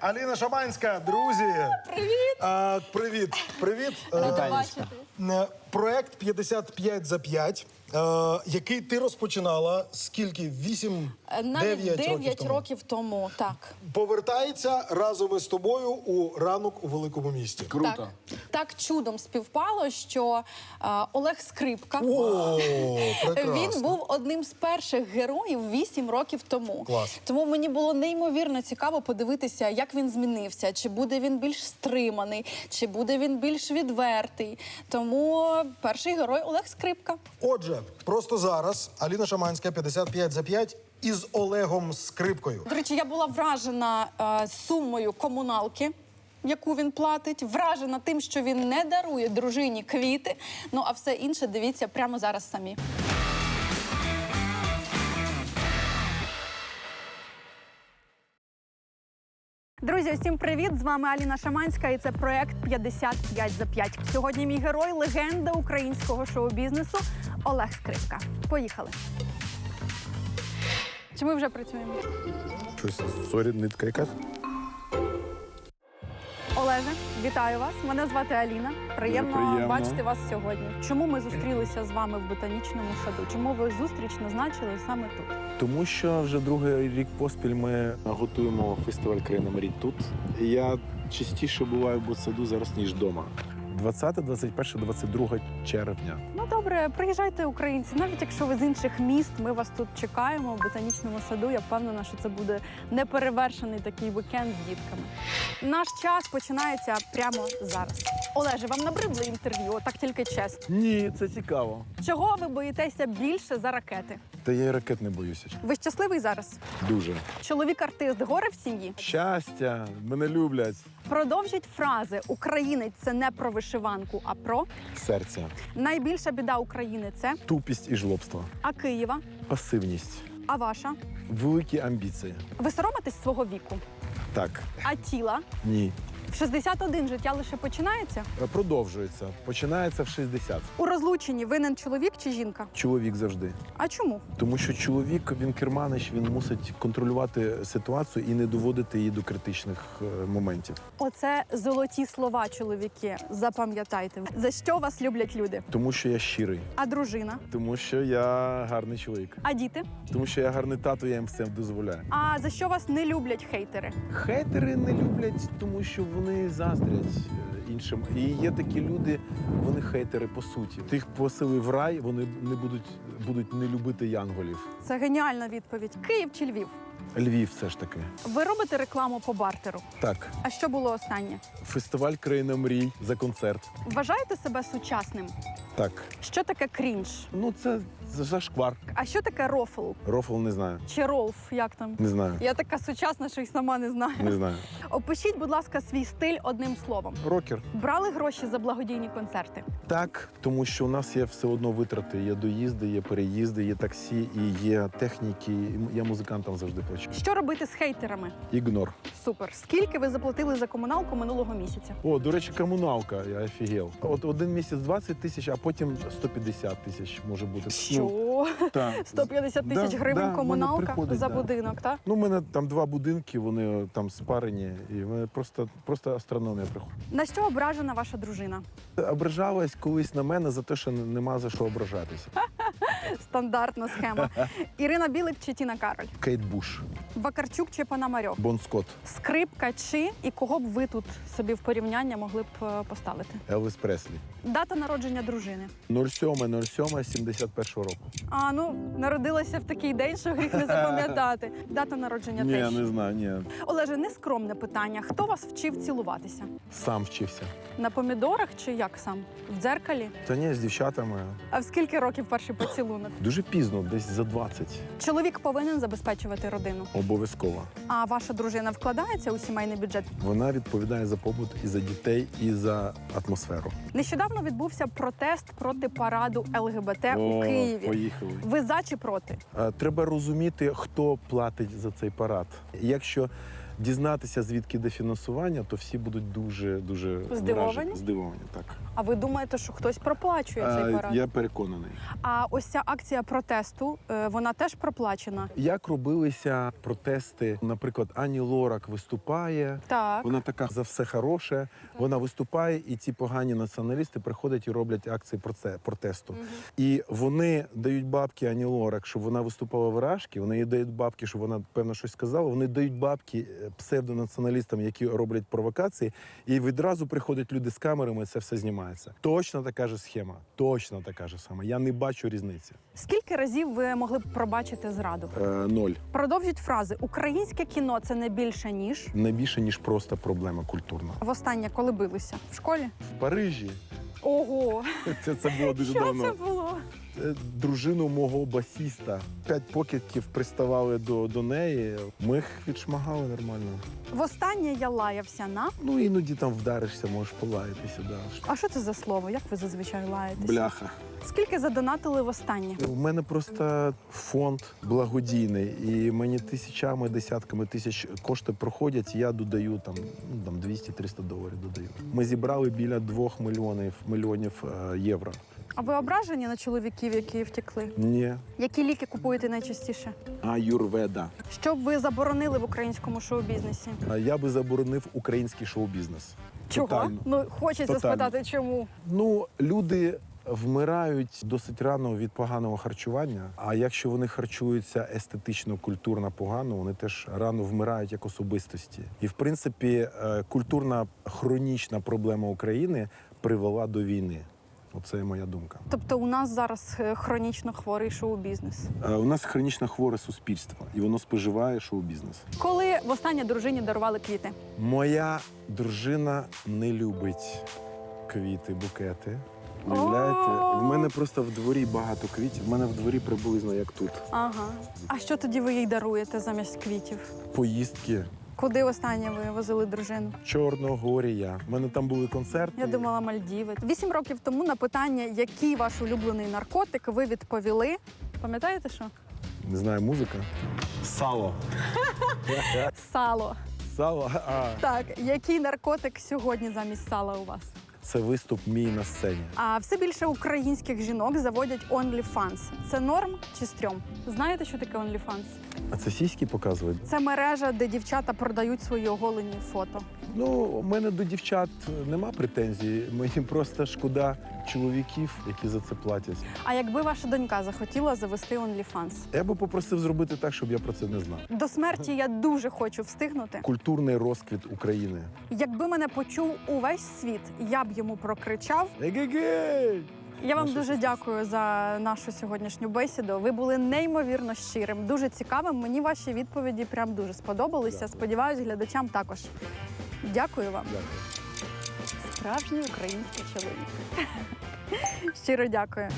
Аліна Шаманська, друзі. Привіт! А, привіт, привіт. Е, бачити. е, Проект 55 за 5, е, який ти розпочинала скільки? 8 Е, Навіть 9 9 років тому. років тому, так. Повертається разом із тобою у ранок у великому місті. Круто. Так, так чудом співпало, що е, Олег Скрипка. О, прекрасно. Він був одним з перших героїв 8 років тому. Клас. Тому мені було неймовірно цікаво подивитися, як він змінився, чи буде він більш стриманий, чи буде він більш відвертий. Тому перший герой Олег Скрипка. Отже, просто зараз Аліна Шаманська 55 за 5 із Олегом Скрипкою. До речі, я була вражена е, сумою комуналки. Яку він платить, вражена тим, що він не дарує дружині квіти. Ну а все інше дивіться прямо зараз самі. Друзі, усім привіт! З вами Аліна Шаманська, і це проект 55 за 5. Сьогодні мій герой легенда українського шоу-бізнесу Олег Скрипка. Поїхали. Чи ми вже працюємо? Щось сорі, нитка якась. Олеже, вітаю вас. Мене звати Аліна. Приємно, приємно. бачити вас сьогодні. Чому ми зустрілися з вами в ботанічному саду? Чому ви зустріч назначили саме тут? Тому що вже другий рік поспіль ми готуємо фестиваль країна мрій тут. Я частіше буваю в ботсаду зараз, ніж вдома. 20, 21, 22 червня. Ну добре, приїжджайте, українці. Навіть якщо ви з інших міст, ми вас тут чекаємо в ботанічному саду. Я впевнена, що це буде неперевершений такий вікенд з дітками. Наш час починається прямо зараз. Олеже, вам набридли інтерв'ю, так тільки чесно. Ні, це цікаво. Чого ви боїтеся більше за ракети? Та я і ракет не боюся. Ви щасливий зараз? Дуже. Чоловік-артист горе в сім'ї. Щастя, мене люблять. Продовжіть фрази Українець це не про вишиванку, а про Серця, найбільша біда України це тупість і жлобство, а Києва, пасивність, а ваша. великі амбіції. Ви соромитесь свого віку, Так, а тіла ні. В 61 життя лише починається. Продовжується. Починається в 60. У розлученні винен чоловік чи жінка? Чоловік завжди. А чому? Тому що чоловік він керманич, він мусить контролювати ситуацію і не доводити її до критичних е, моментів. Оце золоті слова, чоловіки. Запам'ятайте, за що вас люблять люди. Тому що я щирий, А дружина, тому що я гарний чоловік, а діти? тому що я гарний тато, я їм все дозволяю. А за що вас не люблять хейтери? Хейтери не люблять, тому що вони заздрять е, іншим. І є такі люди, вони хейтери по суті. Тих посили в рай, вони не будуть, будуть не любити янголів. Це геніальна відповідь. Київ чи Львів? Львів, все ж таки. Ви робите рекламу по бартеру. Так, А що було останнє? фестиваль країна мрій за концерт. Вважаєте себе сучасним? Так, Що таке крінж? ну це зашквар. А що таке рофл? Рофл не знаю. Чи ролф? Як там? Не знаю. Я така сучасна, що й сама не знаю. Не знаю. Опишіть, будь ласка, свій стиль одним словом. Рокер. Брали гроші за благодійні концерти. Так, тому що у нас є все одно витрати. Є доїзди, є переїзди, є таксі, і є техніки. Я музикантам завжди плачу. Що робити з хейтерами? Ігнор. Супер. Скільки ви заплатили за комуналку минулого місяця? О, до речі, комуналка. Я офігел. От один місяць 20 тисяч, а потім 150 тисяч може бути. Ну, Що? так. 150 тисяч Да, гривень да, в мене комуналка приходить, за да. будинок, так? Ну, у мене там два будинки, вони там спарені, і мене просто, просто астрономія приходить. На що ображена ваша дружина? Ображалась колись на мене за те, що нема за що ображатися. Стандартна схема. Ірина Білик чи Тіна Кароль? Кейт Буш, Вакарчук чи Пономарьов? Бон Скотт, Скрипка чи і кого б ви тут собі в порівняння могли б е, поставити? Елвіс Преслі. Дата народження дружини. 07.07 71 року. А ну народилася в такий день, що гріх не запам'ятати. Дата народження Ні, теж. не знаю, ні. Олеже, нескромне питання. Хто вас вчив цілуватися? Сам вчився. На помідорах чи як сам? В дзеркалі? Та ні, з дівчатами. А в скільки років перший поцілунок? Дуже пізно, десь за 20. Чоловік повинен забезпечувати родину. Обов'язково. А ваша дружина вкладається у сімейний бюджет? Вона відповідає за побут і за дітей, і за атмосферу. Нещодавно відбувся протест проти параду ЛГБТ у Києві. поїхали. Ви за чи проти? Е, Треба розуміти, хто платить за цей парад. Якщо дізнатися, звідки де фінансування, то всі будуть дуже дуже Здивовані? вражені, здивовані. Так А ви думаєте, що хтось проплачує цей парад? я переконаний. А ось ця акція протесту, е, вона теж проплачена. Як робилися протести? Наприклад, Ані Лорак виступає. Так. Вона така за все хороше. Вона виступає, і ці погані націоналісти приходять і роблять акції протесту. І вони дають бабки Ані Лорак, щоб вона виступала в Рашки. Вони їй дають бабки, щоб вона певно щось сказала. Вони дають бабки е, псевдонаціоналістам, які роблять провокації. І відразу приходять люди з камерами, і це все знімається. Точно така ж схема. Точно така ж сама. Я не бачу різниці. Скільки разів ви могли б пробачити зраду? Е, ноль. Продовжіть фрази: українське кіно це не більше ніж Не більше ніж просто проблема культурна. востаннє, коли билися в школі. В Парижі Ого, це, це було дуже що давно. це було? Е, дружину мого басіста. П'ять покидьків приставали до, до неї. Ми їх відшмагали нормально. Востаннє я лаявся на. Ну іноді там вдаришся, можеш полаятися. Да. А що це за слово? Як ви зазвичай лаєтесь? Бляха. Скільки задонатили востаннє? У мене просто фонд благодійний, і мені тисячами, десятками тисяч кошти проходять. Я додаю там, ну, там 200-300 доларів. Додаю. Ми зібрали біля 2 мільйонів мільйонів е, євро. А ви ображені на чоловіків, які втекли? Ні, Які ліки купуєте найчастіше? аюрведа. Що б ви заборонили в українському шоу-бізнесі? А Я би заборонив український шоу-бізнес. Чого? Тотально. Ну хочеться Тотально. спитати, чому? Ну, люди вмирають досить рано від поганого харчування. А якщо вони харчуються естетично, культурно погано, вони теж рано вмирають як особистості. І в принципі, е, культурна хронічна проблема України привела до війни. Оце моя думка. Тобто у нас зараз е, хронічно хворий шоу-бізнес. Е, У нас хронічно хворе суспільство, і воно споживає шоу-бізнес. Коли востаннє дружині дарували квіти? Моя дружина не любить квіти, букети. Уявляєте? В мене просто в дворі багато квітів. В мене в дворі приблизно як тут. Ага. А що тоді ви їй даруєте замість квітів? Поїздки Куди останнє ви возили дружину? Чорногорія. У мене там були концерти. Я думала, Мальдіви. Вісім років тому на питання, який ваш улюблений наркотик, ви відповіли. Пам'ятаєте що? Не знаю, музика. Сало. Сало. Сало. А, Так, який наркотик сьогодні замість сала у вас? Це виступ мій на сцені. А все більше українських жінок заводять OnlyFans. Це норм чи стрьом? Знаєте, що таке OnlyFans? А це сіські показують. Це мережа, де дівчата продають свої оголені фото. Ну, у мене до дівчат нема претензій. Мені просто шкода чоловіків, які за це платять. А якби ваша донька захотіла завести OnlyFans? Я би попросив зробити так, щоб я про це не знав. До смерті я дуже хочу встигнути. Культурний розквіт України. Якби мене почув увесь світ, я б йому прокричав. Егегей! Я вам дуже дякую за нашу сьогоднішню бесіду. Ви були неймовірно щирим, дуже цікавим. Мені ваші відповіді прям дуже сподобалися. Сподіваюсь, глядачам також. Дякую вам. Дякую. Справжній український чоловік. Щиро дякую.